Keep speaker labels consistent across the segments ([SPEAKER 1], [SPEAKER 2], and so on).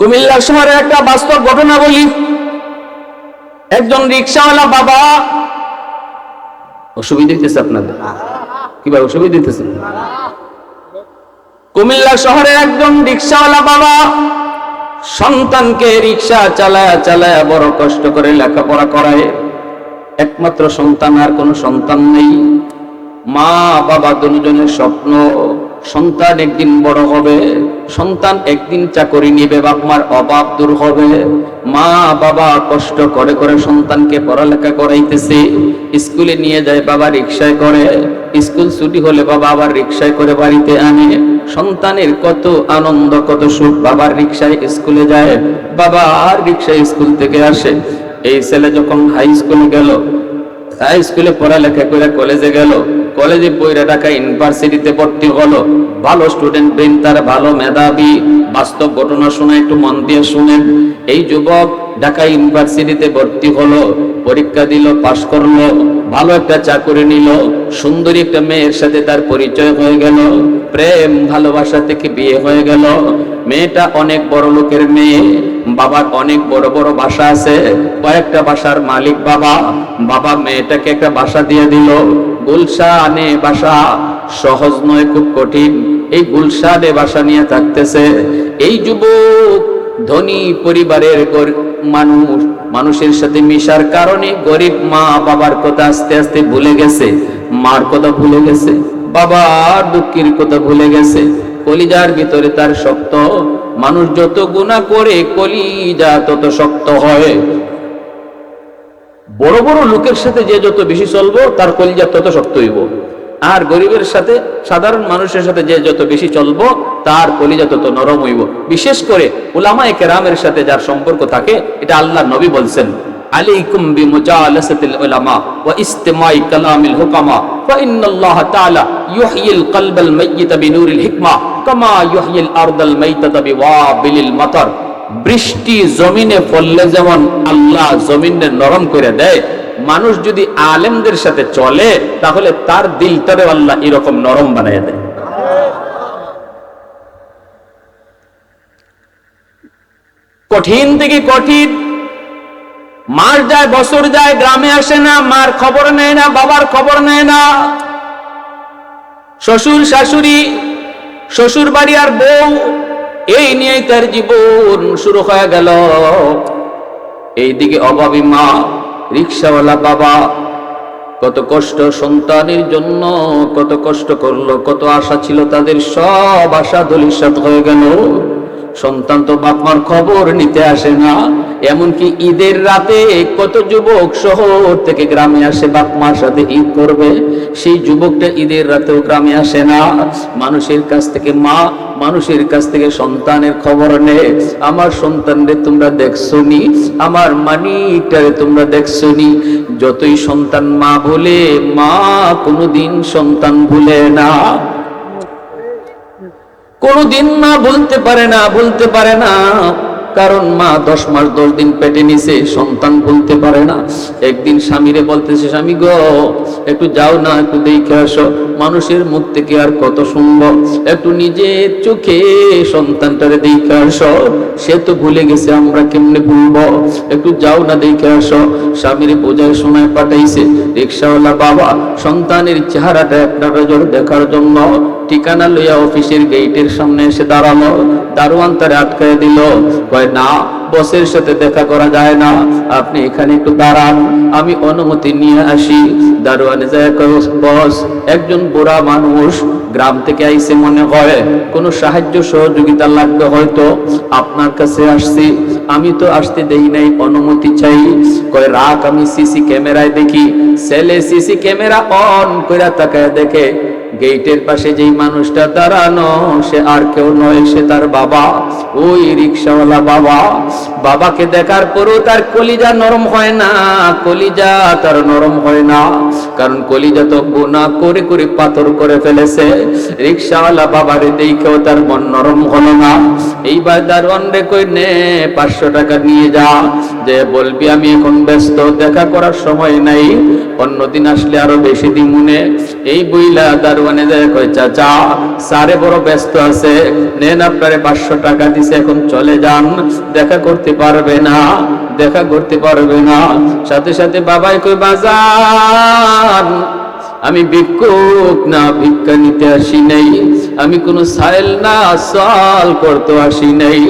[SPEAKER 1] কুমিল্লা শহরে একটা বাস্তব ঘটনা বলি। একজন রিক্সাওয়ালা বাবা, অসুবিধা দিতেছে আপনাদের? কীভাবে অসুবিধা দিতেছে? কুমিল্লা শহরে একজন রিক্সাওয়ালা বাবা, সন্তানকে রিক্সা চালায়া চালায়া বড় কষ্ট করে লেখাপড়া করায়। একমাত্র সন্তান আর কোনো সন্তান নেই। মা, বাবা দুজনের স্বপ্ন সন্তান একদিন বড় হবে, সন্তান একদিন চাকরি নিবে, বাপমার অভাব দূর হবে। মা, বাবা কষ্ট করে করে সন্তানকে পড়ালেখা করাইতেছে, স্কুলে নিয়ে যায়, বাবা রিক্সায় করে। স্কুল ছুটি হলে বাবা আবার রিক্সায় করে বাড়িতে আনে। সন্তানের কত আনন্দ, কত সুখ বাবার রিক্সায় স্কুলে যায়, বাবা আর রিক্সায় স্কুল থেকে আসে। এই ছেলে যখন হাই স্কুলে গেল হাই স্কুলে পড়ালেখা করে কলেজে গেল কলেজে পড়ে ঢাকা ইউনিভার্সিটিতে ভর্তি হলো। ভালো স্টুডেন্ট ব্রেন, তার ভালো মেধাবী। বাস্তব ঘটনা শুনে একটু মন দিয়ে শুনেন। এই যুবক ঢাকা ইউনিভার্সিটিতে ভর্তি হলো, পরীক্ষা দিল, পাশ করল, ভালো একটা চাকরি নিল, সুন্দরী একটা মেয়ের সাথে তার পরিচয় হয়ে গেল, প্রেম, ভালোবাসা থেকে বিয়ে হয়ে গেল। মেয়েটা অনেক বড় লোকের মেয়ে, বাবার অনেক বড় বড় বাসা আছে। কয়েকটা বাসার মালিক বাবা বাবা মেয়েটাকে একটা বাসা দিয়ে দিল। গুলশানে বাসা। সহজ নয়, খুব কঠিন। এই গুলশানে বাসা নিয়ে থাকতেছে। এই যুবক ধনী পরিবারের মানুষ, মানুষের সাথে মিশার কারণে গরিব মা বাবার কথা আস্তে আস্তে ভুলে গেছে। মার কথা ভুলে গেছে। বাবার দুঃখের কথা ভুলে গেছে। কলিজার ভিতরে তার শক্ত। মানুষ যত গুণা করে কলিজা তত শক্ত হয়। বড় বড় লোকের সাথে যে যত বেশি চলবো, তার কলিজা তত শক্ত হইব। আর গরিবের সাথে, সাধারণ মানুষের সাথে যে যত বেশি চলবো, তার কলিজা তত নরম হইব। বিশেষ করে ওলামা কেরামের সাথে যার সম্পর্ক থাকে, এটা আল্লাহ নবী বলছেন, আলাইকুম বিমুজালাসাতিল বৃষ্টি জমিনে পড়লে যেমন আল্লাহ জমিনে নরম করে দেয়, মানুষ যদি আলেমদের সাথে চলে, তাহলে তার দিলটারে আল্লাহ এরকম নরম বানিয়ে দেয়। কঠিন থেকে কঠিন। মাস যায়, বছর যায়, গ্রামে আসে না, মার খবর নেয় না, বাবার খবর নেয় না। শ্বশুর, শাশুড়ি শ্বশুর বাড়ি আর বউ এই নিয়ে তার জীবন শুরু হয়ে গেল। এইদিকে অভাবী মা, রিক্সাওয়ালা বাবা, কত কষ্ট সন্তানের জন্য, কত কষ্ট করল, কত আশা ছিল তাদের সব আশা দলিসাত হয়ে গেল। সন্তান তো বাপমার খবর নিতে আসে না। এমনকি ঈদের রাতে কত যুবক শহর থেকে গ্রামে আসে, বাপমার সাথে ঈদ করবে। সেই যুবকটা ঈদের রাতেও গ্রামে আসে না। মানুষের কাছ থেকে মা, মানুষের কাছ থেকে সন্তানের খবর নে। আমার সন্তানরে তোমরা দেখছ নি আমার মানিটারে তোমরা দেখছ নি যতই সন্তান মা বলে, মা কোনোদিন সন্তান ভুলে না। কোনদিন মা বলতে পারে না, বলতে পারে না। কারণ মা দশ মাস, দশ দিন পেটে নিছে, সন্তান বলতে পারে না। একদিন স্বামীরে বলতেছে, স্বামী গো, একটু যাও না, একটু দেখে আসো। মানুষের মুখ থেকে আর কত শুনব একটু নিজের চোখে সন্তানটারে দেখে আসো। সে তো ভুলে গেছে, আমরা কেমনে ভুলবো? একটু যাও না, দেখে আসো। স্বামীর বোঝায় সময় পাঠাইছে, রিক্সাওয়ালা বাবা, সন্তানের চেহারাটা একটা নজর দেখার জন্য ঠিকানা লইয়া অফিসের গেটের সামনে এসে দাঁড়াল। দারোয়ান তারে আটকায় দিল। কয়, না, বসের সাথে দেখা করা যায় না। আপনি এখানে একটু দাঁড়ান। আমি অনুমতি নিয়ে আসি। দারোয়ানে যায় বস, একজন বুড়া মানুষ গ্রাম থেকে আইসে মনে হয়। কোনো সাহায্য সহযোগিতা লাগবে হয়তো। আপনার কাছে আসছি। আমি তো আসতে দেই নাই, অনুমতি চাই। কয় রাত আমি সিসি ক্যামেরায় দেখি। ছেলে সিসি ক্যামেরা অন কইরা তাকায় দেখে গেটের পাশে যেই মানুষটা দাঁড়ানো, সে আর কেউ নয়, সে তার বাবা। ওই রিক্সাওয়ালা বাবা। বাবাকে দেখার পরও তার কলিজা নরম হয় না, কলিজা তার নরম হয় না। কারণ কলিজা তো গুণা করে করে পাথর করে ফেলেছে। রিক্সাওয়ালা বাবারে দেখেও তার মন নরম হলো না। এইবার দারোয়ান রে কই নে পাঁচশো টাকা নিয়ে যা। যে বলবি, আমি এখন ব্যস্ত, দেখা করার সময় নাই। অন্যদিন আসলে আরও বেশি দিন মনে। এই বইলা দার চাচা, স্যারে বড় ব্যস্ত আছে। নেন আপনারে পাঁচশো টাকা দিছে, এখন চলে যান। দেখা করতে পারবে না, দেখা করতে পারবে না। সাথে সাথে বাবাই কই বাজান, আমি ভিক্ষুক না, ভিক্ষা নিতে আসি নাই। আমি কোনো সাইল না, সল করতে আসি নাই।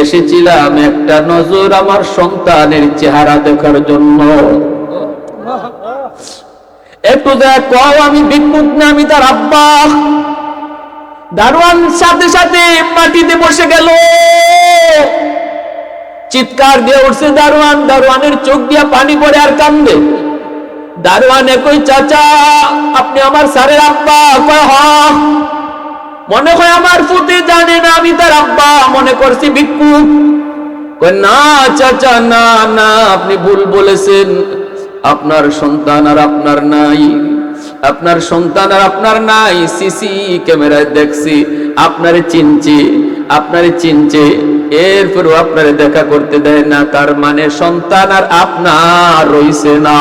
[SPEAKER 1] এসেছিলাম একটা নজর আমার সন্তানের চেহারা দেখার জন্য। একটু দেখ কও আমি ভিক্ষুক না, আমি তার আব্বা। দারোয়ান সাথে সাথে মাটিতে বসে গেল। চিৎকার দিয়ে উঠছে দারোয়ান, দারোয়ানের চোখ দিয়া পানি পড়ে আর কান্দে। দারোয়ান একই, চাচা, আপনি আমার স্যারের আব্বা। কয়, হ। মনে হয় আমার ফুতে জানে না আমি তার আব্বা, মনে করছি ভিক্ষু। না, চাচা, না না, আপনি ভুল বলেছেন। আপনার সন্তান আর আপনার নাই। আপনার সন্তান আর আপনার নাই। সিসি ক্যামেরায় দেখছি। আপনারে চিনছি আপনারে চিনছে এরপরও আপনারে দেখা করতে দেয় না। তার মানে সন্তান আর আপনার রইছে না।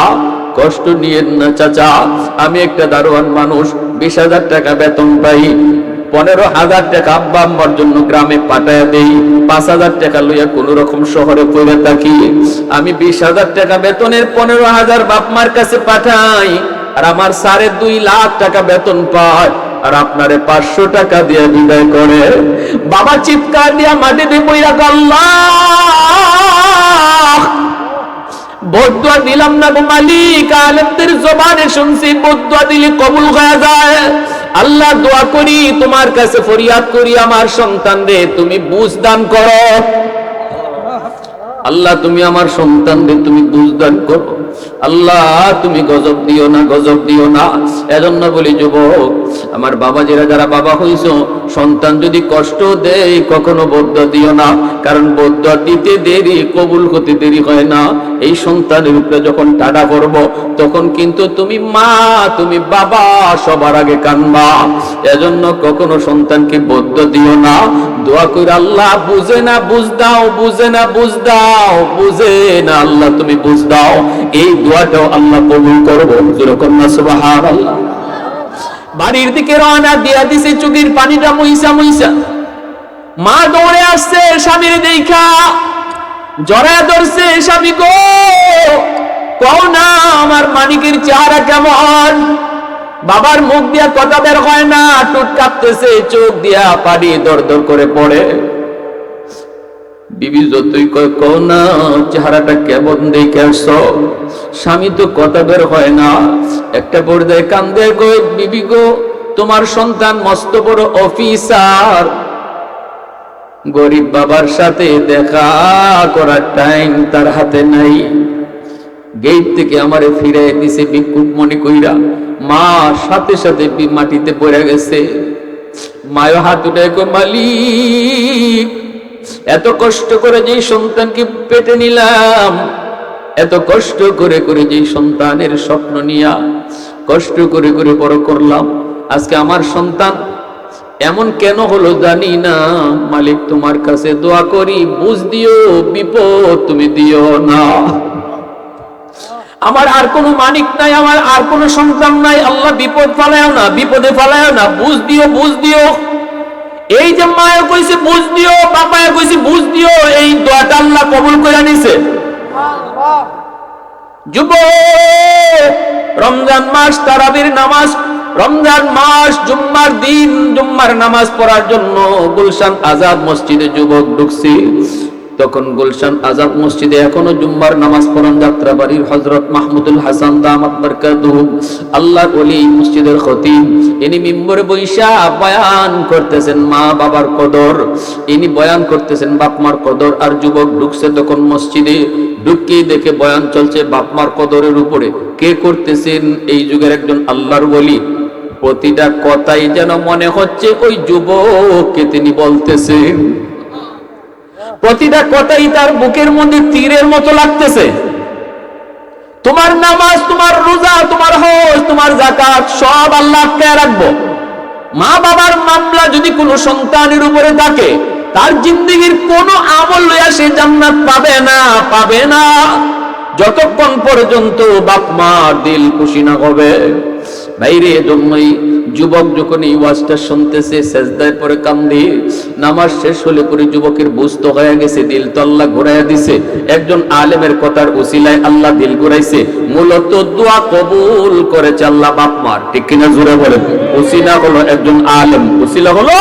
[SPEAKER 1] কষ্ট নিয়েন না, চাচা। আমি একটা দারোয়ান মানুষ। বিশ হাজার টাকা বেতন পাই। পনেরো হাজার টাকা আব্বা আম্মার জন্য গ্রামে পাঠায় দেই। পাঁচ হাজার টাকা লইয়া কোন রকম শহরে পড়ে থাকি। আমি বিশ হাজার টাকা বেতনের পনেরো হাজার বাপ মার কাছে পাঠাই। আর আমার সাড়ে দুই লাখ টাকা বেতন পায়। আর আপনারে পাঁচশো টাকা দিয়ে বিদায় করে। বাবা চিৎকার দিয়া মাটিতে বইরা আল্লাহ বদুয়া দিলাম না গো মালিক, আলেমদের জবানে শুনছি, বদুয়া দিলে কবুল হয়ে যায়। আল্লাহ দোয়া করি, তোমার কাছে ফরিয়াদ করি, আমার সন্তান রে, তুমি বুঝ দান করো। আল্লাহ, তুমি আমার সন্তানদের তুমি বুঝদান করো আল্লাহ, তুমি গজব দিও না, গজব দিও না। এজন্য বলি, যুবক, আমার বাবা যারা যারা বাবা হইছ, সন্তান যদি কষ্ট দেয়, কখনো বদ্ধ দিও না। কারণ বদ্ধ দিতে দেরি, কবুল হতে দেরি হয় না। এই সন্তানের উপরে যখন টাটা করব তখন কিন্তু তুমি মা, তুমি বাবা, সবার আগে কানবা এজন্য কখনো সন্তানকে বদ্ধ দিও না। দোয়া করে আল্লাহ, বুঝে না, বুঝ দাও, বুঝে না, বুঝ দাও। বুঝে না আল্লাহ, তুমি বুঝ দাও। এই দোয়াটাও আল্লাহ কবুল করব। যেরকম না আল্লাহ বাড়ির দিকে দিয়া দিছে পানিটা মইসা মইসা। মা দৌড়ে আসছে, স্বামীর দেখা। ধরছে, স্বামী গো, কও না, আমার মানিকের চেহারা কেমন? বাবার মুখ দিয়া কথা বের হয় না, টুট কাঁপতেছে, চোখ দিয়া পানি দর দর করে পড়ে। বিবি যতই কয়, কও না, চেহারাটা কেমন দেখে স্বামী তো কথা বের হয় না। একটা পর্দায় কান্দে কই বিবি গো, তোমার সন্তান মস্ত বড় অফিসার। গরিব বাবার সাথে দেখা করার টাইম তার হাতে নাই। গেট থেকে আমারে ফিরে দিছে বিক্ষুপ মনে কইরা। মা, সাথে সাথে মাটিতে পড়ে গেছে। মায় হাত উঠে মালিক এত কষ্ট করে যে সন্তানকে পেটে নিলাম, এত কষ্ট করে করে যে সন্তানের স্বপ্ন নিয়া কষ্ট করে করে বড় করলাম, আজকে আমার সন্তান এমন কেন হলো জানি না। মালিক তোমার কাছে দোয়া করি, বুঝ দিও, বিপদ তুমি দিও না। আমার আর কোনো মানিক নাই, আমার আর কোনো সন্তান নাই, আল্লাহ বিপদ ফালায়ও না, বিপদে ফালায়ও না, বুঝ দিও বুঝ দিও। এই যে মায়ে কইছে, বুঝ দিও বাপায় কইছে, বুঝ দিও, এই দোয়াটা আল্লাহ কবুল করে নিছে। যুব রমজান মাস, তারাবির নামাজ, রমজান মাস, জুম্মার দিন, জুম্মার নামাজ পড়ার জন্য গুলশান আজাদ মসজিদে যুবক ঢুকছি। তখন গুলশান আজাদ মসজিদে এখনও জুম্মার নামাজ পড়ান যাত্রাবাড়ির হজরত মাহমুদুল হাসান দামাত বরকাতুহু আল্লাহর ওলি মসজিদের খতিব। ইনি মিম্বরে বৈশা বয়ান করতেছেন মা বাবার কদর। ইনি বয়ান করতেছেন বাপ মার কদর। আর যুবক ঢুকছে তখন মসজিদে ঢুকে দেখে বয়ান চলছে বাপ মার কদরের উপরে। কে করতেছেন? এই যুগের একজন আল্লাহর বলি প্রতিটা কথাই যেন মনে হচ্ছে ওই যুবককে তিনি বলতেছেন। প্রতিটা কথাই তার বুকের মধ্যে তীরের মতো লাগতেছে। তোমার নামাজ, তোমার রোজা, তোমার হজ, তোমার জাকাত সব আল্লাহ আটকায় রাখব। মা বাবার মামলা যদি কোনো সন্তানের উপরে থাকে, তার জিন্দগির কোনো আমল লইয়া সে জান্নাত পাবে না পাবে না। যতক্ষণ পর্যন্ত বাপ মার দিল খুশি না হবে, বাইরে জন্যই যুবক যখন এই ওয়াজটা শুনতেছে, সেজদায় পরে কান্দি, নামাজ শেষ হলে পরে যুবকের বুঝতে হয়ে গেছে, দিল তো আল্লাহ ঘুরাইয়া দিছে। একজন আলেমের কথার উসিলায় আল্লাহ দিল ঘুরাইছে। মূলত দোয়া কবুল করেছে আল্লাহ বাপ মার ঠিক কিনা জুড়ে বলেন? উসিলা হলো একজন আলেম। উসিলা হলো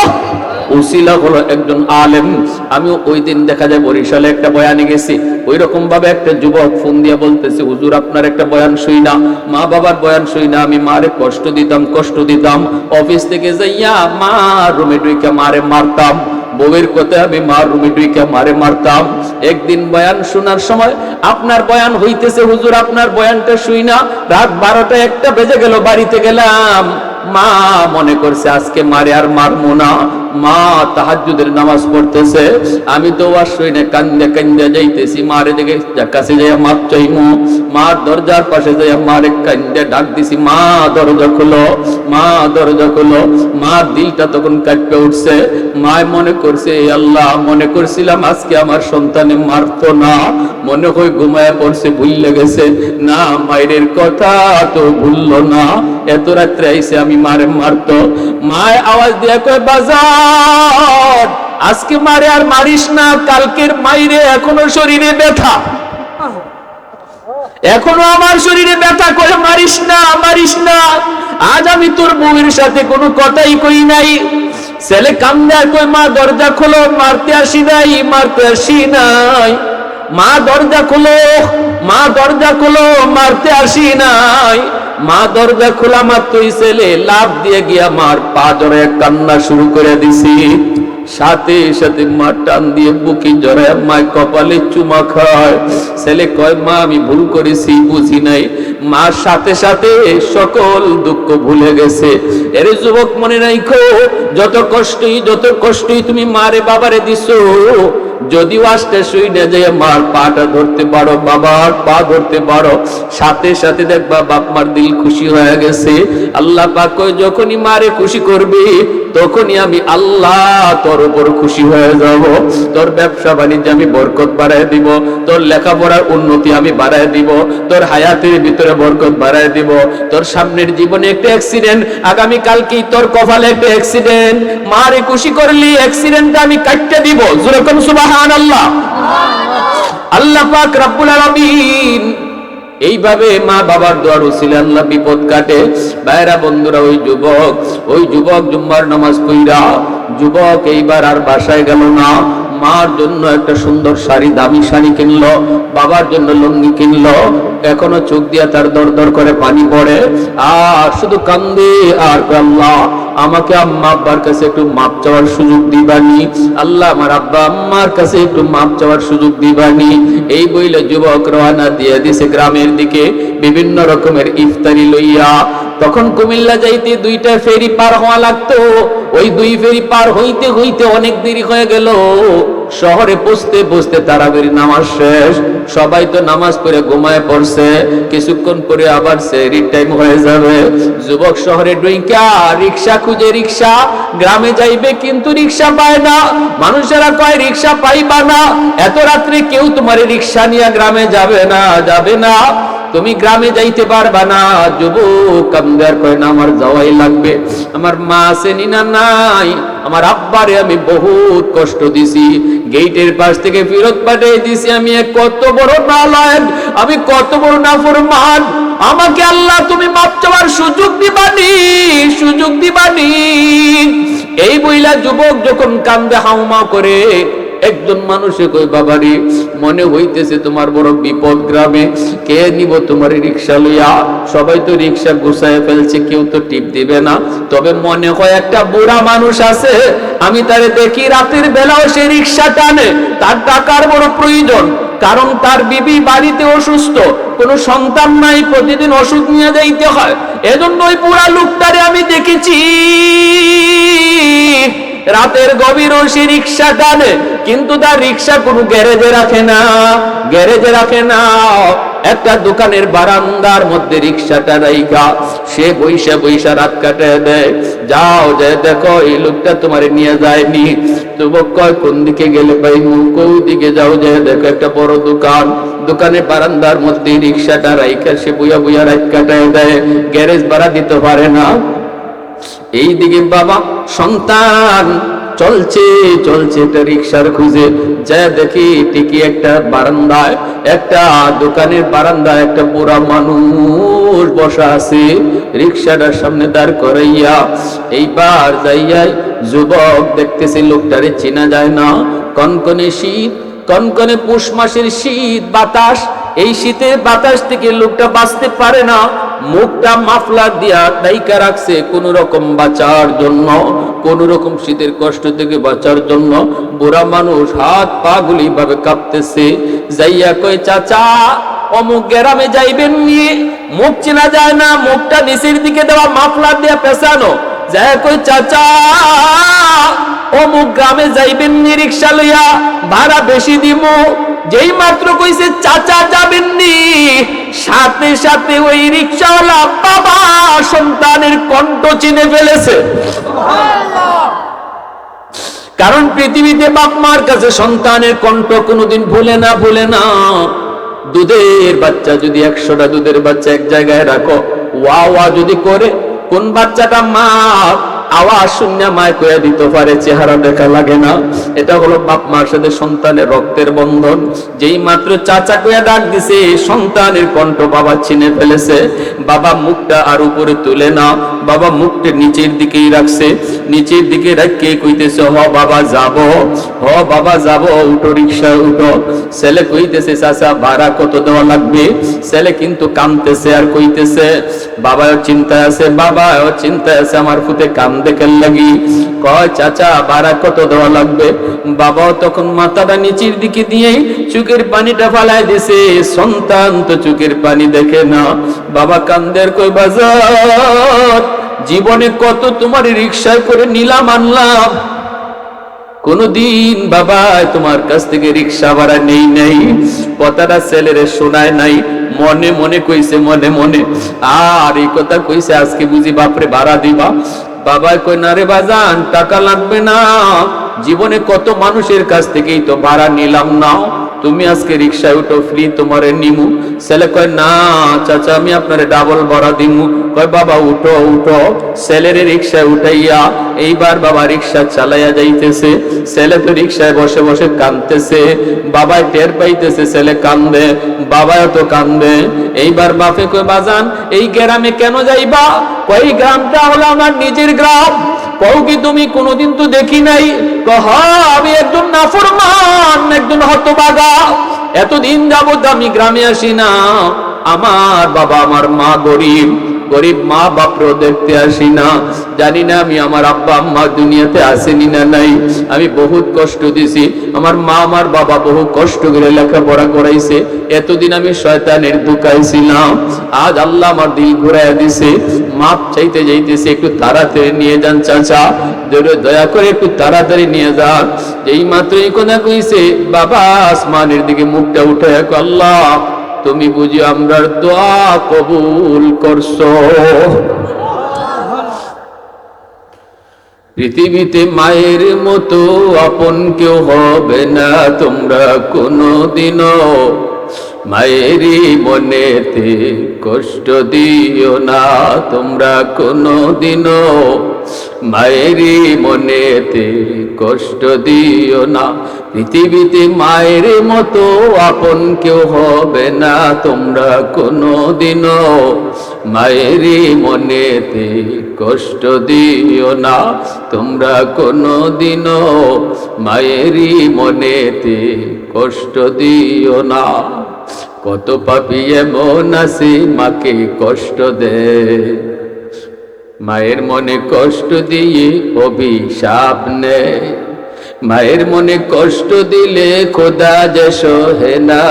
[SPEAKER 1] উসিলা হলো একজন আলেম। আমি ওই দিন দেখা যায় বরিশালে একটা বয়ানে গেছি। ওই রকম ভাবে একটা যুবক ফোন দিয়ে বলতেছে, হুজুর, আপনার একটা বয়ান শুই না। মা বাবার বয়ান শুই না। আমি মারে কষ্ট দিতাম কষ্ট দিতাম। অফিস থেকে যাইয়া মা রুমে ডুইকা মারে মারতাম। বউয়ের কথায় আমি মার রুমে ডুইকা মারে মারতাম। একদিন বয়ান শোনার সময়, আপনার বয়ান হইতেছে হুজুর, আপনার বয়ানটা শুই না। রাত বারোটা একটা বেজে গেল, বাড়িতে গেলাম। মা মনে করছে, আজকে মারে আর মারমো না। মা তাহাজ্জুদের নামাজ পড়তেছে। আমি তো শুনে কান্দে কান্দে যাইতেছি, মারে দেখে কাছে যাই মাপ চাইমু। মার দরজার পাশে যাই মারে কান্দে ডাক দিছি, মা দরজা খুলো, মা দরজা খুলো। মার দিলটা তখন কাটপে উঠছে। মায় মনে করছে, "এ আল্লাহ, মনে করছিলাম আজকে আমার সন্তানে মারতো না। মনে হয় ঘুমায় পড়ছে ভুললে গেছে না, মায়ের কথা তো ভুললো না। এত রাত্রে আইসে আমি মারে মারতো। মায় আওয়াজ দিয়ে কয়, বাজার, আজকে মারে আর মারিস না, কালকের মাইরে এখনও শরীরে ব্যথা। এখনও আমার শরীরে ব্যথা করে মারিস না মারিস না। আজ আমি তোর বউয়ের সাথে কোনো কথাই কই নাই। ছেলে কান্দে আর কই মা, দরজা খোলো, মারতে আসি নাই, মারতে আসি নাই। মা, দরজা খোলো, মা, দরজা খোলো, মারতে আসি নাই। মা দরজা খোলা মাত্রই ছেলে লাভ দিয়ে গিয়া মার পা জড়ে কান্না শুরু করে দিছি। সাথে সাথে মা টান দিয়ে বুকি জড়ায় মায় কপালে চুমা খায়। ছেলে কয়, মা, আমি ভুল করেছি, বুঝি নাই। মার সাথে সাথে সকল দুঃখ ভুলে গেছে। এর যুবক মনে রাখো যত কষ্টই যত কষ্টই তুমি মারে বাবারে দিছো যদিও আসতে শুই না যে মার পাটা ধরতে পারো বাবার পা ধরতে পারো, সাথে সাথে দেখবা বাপ মার দিল খুশি হয়ে গেছে। আল্লাহ পাক যখনই মারে খুশি করবি, তখনই আমি আল্লাহ তোর উপর খুশি হয়ে যাব। তোর ব্যবসা বাণিজ্য আমি বরকত বাড়ায় দিব, তোর লেখাপড়ার উন্নতি আমি বাড়ায় দিব, তোর হায়াতের ভিতরে বরকত বাড়ায় দিব। তোর সামনের জীবনে একটা অ্যাক্সিডেন্ট আগামী কালকেই তোর কপালে একটা অ্যাক্সিডেন্ট মারে খুশি করলি অ্যাক্সিডেন্টটা আমি কাটতে দিব। যেরকম সুবাহান আল্লাহ আল্লাহ পাক রব্বুল আলামিন এইভাবে মা বাবার দোয়ার উসিলে আল্লাহ বিপদ কাটে। বাইরা বন্ধুরা, ওই যুবক ওই যুবক জুম্মার নামাজ পইরা যুবক এইবার আর বাসায় গেল না। মার জন্য একটা সুন্দর শাড়ি, দামি শাড়ি কিনলো, বাবার জন্য লুঙ্গি কিনলো। এখনও চোখ দিয়া তার দর দর করে পানি পড়ে। আর শুধু কান্দে আর আল্লাহ আমাকে আম্মা আব্বার কাছে একটু মাপ চাওয়ার সুযোগ দিবানি। আল্লাহ আমার আব্বা আম্মার কাছে একটু মাপ চাওয়ার সুযোগ দিবানি। এই বইলে যুবক রওনা দিয়ে দিছে গ্রামের দিকে। বিভিন্ন রকমের ইফতারি লইয়া তখন কুমিল্লা যাইতে দুইটা ফেরি পার হওয়া লাগতো। ওই দুই ফেরি পার হইতে হইতে অনেক দেরি হয়ে গেল। শহরে পৌঁছতে পৌঁছতে তারাবির নামাজ শেষ। সবাই তো নামাজ পড়ে ঘুমায় পড়ছে। কিছুক্ষণ পরে আবার সেরির টাইম হয়ে যাবে। যুবক শহরে ডুইকা রিক্সা খুঁজে রিক্সা। গ্রামে যাইবে কিন্তু রিক্সা পায় না। মানুষেরা কয়, রিক্সা পাইবা না। এত রাত্রে কেউ তোমার রিক্সা নিয়ে গ্রামে যাবে না যাবে না। তুমি গ্রামে যাইতে পারবা না, যুবক কামদার কয় না, আমার যাওয়াই লাগবে। আমার মা আছে না নাই, আমার আব্বারে আমি বহুত কষ্ট দিছি। গেটের পাশ থেকে ফেরত পাঠিয়ে দিছি, আমি কত বড় নালায়ক, আমি কত বড় নাফরমান। আমাকে আল্লাহ তুমি মাপ চাওয়ার সুযোগ দিবানি সুযোগ দিবানি এই বইলা যুবক যখন কান্দে হাউমা করে একজন মানুষে কই বাবারি, মনে হইতেছে তোমার বড় বিপদ গ্রামে। কে নিব তোমার রিক্সা লইয়া? সবাই তো রিক্সা গুছায় ফেলছে, কেউ তো টিপ দিবে না। তবে মনে হয় একটা বুড়া মানুষ আছে। আমি তারে দেখি রাতের বেলাও সে রিক্সা টানে। তার টাকার বড় প্রয়োজন, কারণ তার বিবি বাড়িতে অসুস্থ। কোনো সন্তান নাই, প্রতিদিন ওষুধ নিয়ে যাইতে হয়। এজন্য ওই বুড়া লোকটারে আমি দেখেছি। রাতের গভীর সে রিক্সা টানে। কিন্তু তার রিক্সা কোনো গ্যারেজে রাখে না, গ্যারেজে রাখে না। একটা দোকানের বারান্দার মধ্যে রিক্সাটা রাইখা, সে বৈশা বৈশা রাত কাটে দেয়। যাও যে দেখো, এই লোকটা তোমার নিয়ে যায়নি। যুবক কয়, কোন দিকে গেলে পাইমু? কোন দিকে যাও যে দেখো, একটা বড় দোকান। দোকানের বারান্দার মধ্যে রিক্সাটা রাইখা, সে বুয়া বুয়া রাত কাটায় দেয়। গ্যারেজ ভাড়া দিতে পারে না। এইদিকে বাবা, সন্তান চলছে চলছে একটা রিক্সার খুঁজে। যা দেখি ঠিকই একটা বারান্দায়, একটা দোকানের বারান্দায় একটা বুড়া মানুষ বসা আছে। রিক্সাটার সামনে দাঁড় করাইয়া এইবার যাইয়াই যুবক দেখতেছি লোকটারে চেনা যায় না। কনকনে শীত, কনকনে পুষ মাসের শীত, বাতাস। এই শীতের বাতাস থেকে লোকটা বাঁচতে পারে না, মুখটা মাফলার দিয়া দায়িকা রাখছে কোন রকম বাঁচার জন্য কোন রকম শীতের কষ্ট থেকে বাঁচার জন্য। বুড়া মানুষ হাত পা গুলি ভাবে কাঁপতেছে, যাইয়া কয়, চাচা, অমুক গ্রামে যাইবেন নিয়ে, মুখ চেনা যায় না, মুখটা নিচের দিকে দেওয়া মাফলার দিয়া পেছানো যায় কই চাচা, অমুক গ্রামে যাইবেন নি রিক্সা লইয়া, ভাড়া বেশি দিব যেই মাত্র কইছে, চাচা যাবেন নি সাথে সাথে ওই রিক্সাওয়ালা বাবা সন্তানের কণ্ঠ চিনে ফেলেছে। কারণ পৃথিবীতে বাপ মার কাছে সন্তানের কণ্ঠ কোনোদিন ভুলে না ভুলে না। দুধের বাচ্চা যদি একশোটা দুধের বাচ্চা এক জায়গায় রাখো ওয়া ওয়া যদি করে, কোন বাচ্চাটা মা আওয়াজ শূন্য মায় কয়ে দিতে পারে, চেহারা দেখা লাগে না। এটা হলো বাপ মার সাথে সন্তানের রক্তের বন্ধন। যেই মাত্র চাচা কয়ে ডাক দিছে, সন্তানের কণ্ঠ বাবা চিনে ফেলেছে। বাবা মুখটা আর উপরে তুলে না। বাবা মুখটা নিচের দিকেই রাখছে। নিচের দিকে রাখকে কইতেছে, হ বাবা, যাব। হ বাবা, যাব। উঠো, রিক্সা উঠো। ছেলে কইতেছে, চাচা, ভাড়া কত দেওয়া লাগবে? ছেলে কিন্তু কামতেছে আর কইতেছে বাবাও চিন্তায় আছে বাবাও চিন্তায় আছে, আমার ফুতে কাম দেখেন লাগি, কয়, চাচা কত দেওয়া লাগবে? বাবাও তখন মাথাটা নিচের দিকে দিয়েই চুকের পানিটা ফালাই দিছে। সন্তান তো চুকের পানি দেখে না। বাবা কান্দের কই বাজার, জীবনে কত তোমার রিক্সায় করে নিলাম, আনলাম। কোনদিন বাবা তোমার কাছ থেকে রিক্সা ভাড়া নেই নেই। কথাটা ছেলেরে শোনায় নাই। মনে মনে কইছে, মনে মনে। আর এই কথা কইছে, আজকে বুঝি বাপরে ভাড়া দিবা। বাবা কই, না রে বাজান, টাকা লাগবে না। জীবনে কত মানুষের কাছ থেকেই তো ভাড়া নিলাম না। তুমি আজকে রিক্সায় উঠো ফ্রি তোমারে নিমু। ছেলে কয়, না, চাচা, আমি আপনারে ডাবল ভাড়া দিমু। কয়, বাবা, উঠো উঠো। ছেলেরে রিক্সায় উঠাইয়া এইবার বাবা রিক্সা চালাইয়া যাইতেছে। ছেলে তো রিক্সায় বসে বসে কান্দতেছে বাবাই টের পাইতেছে, ছেলে কান্দে বাবাও তো কান্দে। এইবার বাপে কয়, বাজান, এই গ্রামে কেন যাইবা? কই গ্রামটা হলো আমার নিজের গ্রাম। কও কি তুমি, কোনোদিন তো দেখি নাই? কহ, আমি একজন নাফরমান, একজন হতবাগা। এতদিন যাবত আমি গ্রামে আসি না। আমার বাবা, আমার মা গরিব। গরিব মা বাপরও দেখতে আসি না। জানি না আমি আমার আব্বা আম্মা দুনিয়াতে আসেনি না নাই। আমি বহুত কষ্ট দিছি। আমার মা, আমার বাবা বহু কষ্ট করে লেখাপড়া করাইছে। এতদিন আমি শয়তানের দুকাইছিলাম আজ আল্লাহ আমার দিল ঘুরাইয়া দিছে। মাপ চাইতে যাইতেছে, একটু তাড়াতাড়ি নিয়ে যান চাচা। দয়া- করে একটু তাড়াতাড়ি নিয়ে যান। এই মাত্র এই কথা কইছে, বাবা আসমানের দিকে মুখটা উঠে আল্লাহ তুমি বুঝি আমরার দোয়া কবুল করছ? পৃথিবীতে মায়ের মতো আপন কেউ হবে না তোমরা কোনো দিনও মায়েরই মনেতে কষ্ট দিও না, তোমরা কোনো দিনও মায়েরি মনেতে কষ্ট দিও না। পৃথিবীতে মায়ের মতো আপন কেউ হবে না, তোমরা কোনো দিনও মায়েরি মনেতে কষ্ট দিও না। তোমরা কোনো দিনও মায়েরি মনেতে কষ্ট দিও না। কত পাপি এমন আছে মাকে কষ্ট দেয় মায়ের মনে কষ্ট দিয়ে অভিশাপ নেয় মায়ের মনে কষ্ট দিলে খোদা যে সহে না।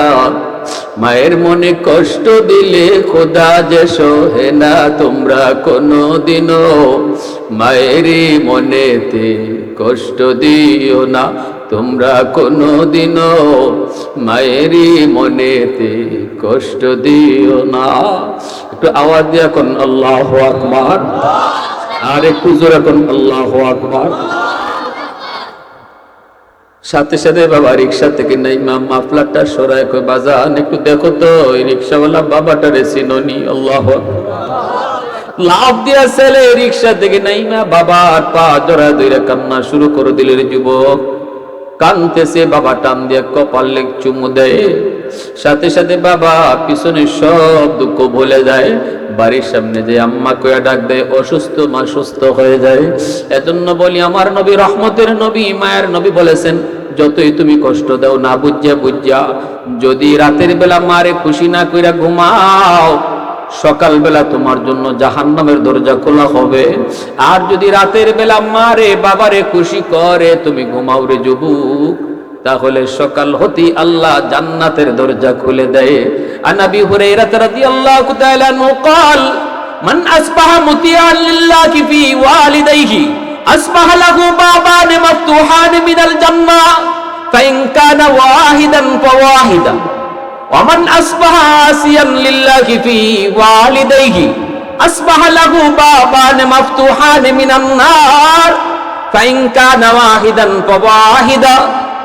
[SPEAKER 1] মায়ের মনে কষ্ট দিলে খোদা যে সহে না, তোমরা কোনো দিনও মায়েরই মনেতে কষ্ট দিও না। তোমরা কোনো দিনও মায়েরই মনেতে কষ্ট দিও না। একটু আওয়াজ দিয়ে এখন আল্লাহ আকবার। আর একটু জোরে এখন আল্লাহ আকবার। সাথে সাথে বাবা রিক্সা থেকে নাই মা মাফলারটা সরাই বাজান, একটু দেখো তো ওই রিক্সাওয়ালা বাবাটা রে চিননি, আল্লাহ। লাভ দিয়া ছেলে রিক্সা থেকে নাইমা বাবার পা জড়া ধরে কান্না শুরু করে দিল রে যুবক। কানতেছে বাবা টান দিয়ে কপাল লেগ চুমু দেয়। সাথে সাথে বাবা পিছনে সব দুঃখ ভুলে যায়। বাড়ির সামনে যে আম্মা কয়া ডাক দেয়, অসুস্থ মা সুস্থ হয়ে যায়। এজন্য বলি, আমার নবী রহমতের নবী, মায়ের নবী বলেছেন, যতই তুমি কষ্ট দাও না বুঝিয়া বুঝিয়া, যদি রাতের বেলা মারে খুশি না কইরা ঘুমাও সকালবেলা তোমার জন্য জাহান্নামের দরজা খোলা হবে। আর যদি রাতের বেলা মারে, বাবারে খুশি করে, তুমি ঘুমাও রে যুবুক। তাহলে সকাল হতি আল্লাহ জান্নাতের দরজা খুলে দেয়। আনাবি হুরাইরাত রাদিয়াল্লাহু তাআলা নকাল মান আসবাহা মুতিয়ান লিল্লাহি ফি ওয়ালিদাইহি, আসবাহা লাহু বাবান মাফতুহান মিনাল জান্নাহ, ফাইন কানা ওয়াহিদান ফাওয়াহিদান فواحدا ومن أصبح عاصيا لله في والديه أصبح له بابان مفتوحان من النار فإن كان واحدا فواحدا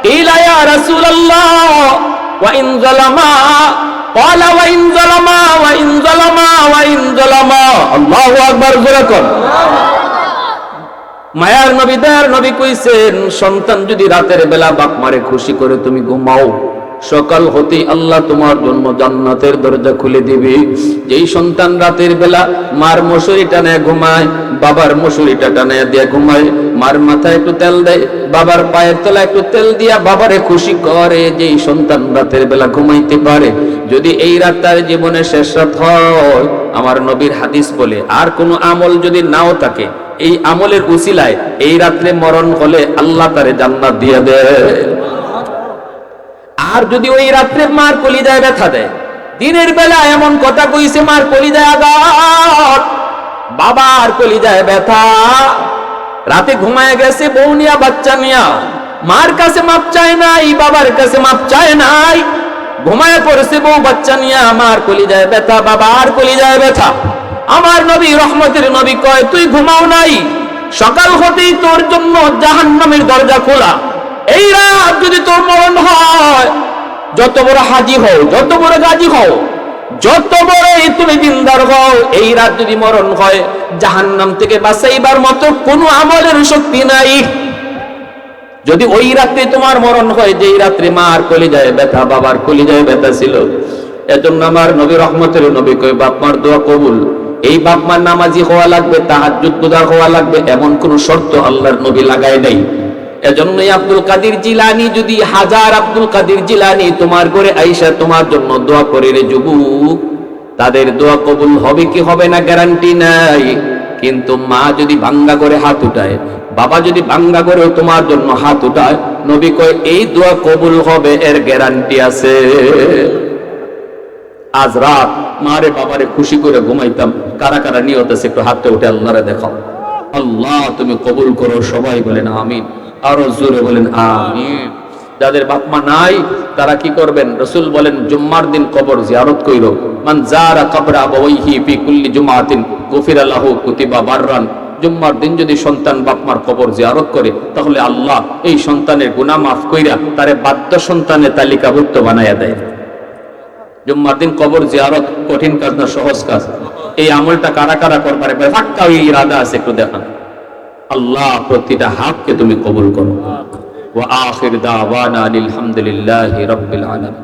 [SPEAKER 1] قيل يا رسول الله وإن ظلما قال وإن ظلما وإن ظلما وإن ظلما الله أكبر ذلكم মায়ার নবী দয়ার নবী কইছেন সন্তান যদি রাতের বেলা বাপ মারে খুশি করে তুমি ঘুমাও সকাল হতে আল্লাহ তোমার জন্য জান্নাতের দরজা খুলে দিবে। যেই সন্তান রাতের বেলা মার মশুরি টানে ঘুমায়, বাবার মশুরিটা টানে দিয়ে ঘুমায়, মার মাথায় একটু তেল দেয়, বাবার পায়ের তলা একটু তেল দিয়া বাবারে খুশি করে, যেই সন্তান রাতের বেলা ঘুমাইতে পারে। যদি এই রাত তার জীবনে শেষ রাত হয়, আমার নবীর হাদিস বলে, আর কোনো আমল যদি নাও থাকে, এই আমলের উসিলায় এই রাত্রে মরণ হলে আল্লাহ তারে জান্নাত দিয়ে দেয় আর যদি ওই রাত্রে মার কলিদায় ব্যথা দেয়, দিনের বেলা এমন কথা কইছে, মার কলিদায় আঘাত, বাবার কলিদায় ব্যথা। রাতে ঘুমায় গেছে, বউ নিয়া, বাচ্চা নিয়া, মার কাছে মাপ চায় নাই, বাবার কাছে মাপ চায় নাই। ঘুমায় পড়েছে, বউ, বাচ্চা নিয়া আমার কলিজায় ব্যথা, বাবার কলিজায় ব্যথা। আমার নবী, রহমতের নবী কয়, তুই ঘুমাও নাই, সকাল হতেই তোর জন্য জাহান্নামের দরজা খোলা। এই রাত যদি তোর মরণ হয়, যত বড় হাজি হও, যত বড় গাজী হও, যত বড়ই তুমি দিনদার হও, এই রাত যদি মরণ হয়, জাহান্নাম থেকে বাঁচাইবার মতো কোনো আমলের শক্তি নাই। যদি ওই রাত্রে তোমার মরণ হয়, যেই রাত্রে মার কলিজায় ব্যথা, বাবার কলিজায় ব্যথা ছিল, এজন্য আমার নবী রহমতের নবী কই বাপ মার দোয়া কবুল। এই বাপ মার নামাজি হওয়া লাগবে তাহার গুজার হওয়া লাগবে, এমন কোন শর্ত আল্লাহর নবী লাগায় নাই। এজন্যই আব্দুল কাদির জিলানি, যদি হাজার আব্দুল কাদির জিলানি তোমার করে আইসা তোমার জন্য দোয়া করে রে যুবক, তাদের দোয়া কবুল হবে কি হবে না গ্যারান্টি নাই। কিন্তু মা যদি ভাঙ্গা করে হাত উঠায়, বাবা যদি ভাঙ্গা করে তোমার জন্য হাত উঠায়, নবী কয়, এই দোয়া কবুল হবে, এর গ্যারান্টি আছে। আজ রাত মারে বাবারে খুশি করে ঘুমাইতাম। কারা কারা নিয়ত আছে একটু হাতটা উঠে আল্লাহরে দেখাও। আল্লাহ, তুমি কবুল করো, সবাই বলেন আমিন। আরও জোরে বলেন যাদের বাপ মা নাই, তারা কি করবেন? রসুল বলেন, জুম্মার দিন কবর জিয়ারত কইরো। মান জারা কবরা আবাওয়াইহি ফি কুল্লি জুমাতিন গফিরা লাহু কুতিবা বাররান। জুম্মার দিন যদি সন্তান বাপমার কবর জিয়ারত করে, তাহলে আল্লাহ এই সন্তানের গুনাহ মাফ কইরা তারে বাদ্য সন্তানের তালিকাভুক্ত বানায়া দেয়। জুম্মার দিন কবর জিয়ারত কঠিন কাজ না সহজ কাজ? এই আমলটা কারা কারা করবারে? ফাক্কা ওই ইরাদা আছে, একটু দেখান। আল্লাহ প্রতিটা হাতকে তুমি কবুল করো। ওয়া আখির দাওয়ানা আলহামদুলিল্লাহি রাব্বিল আলামিন।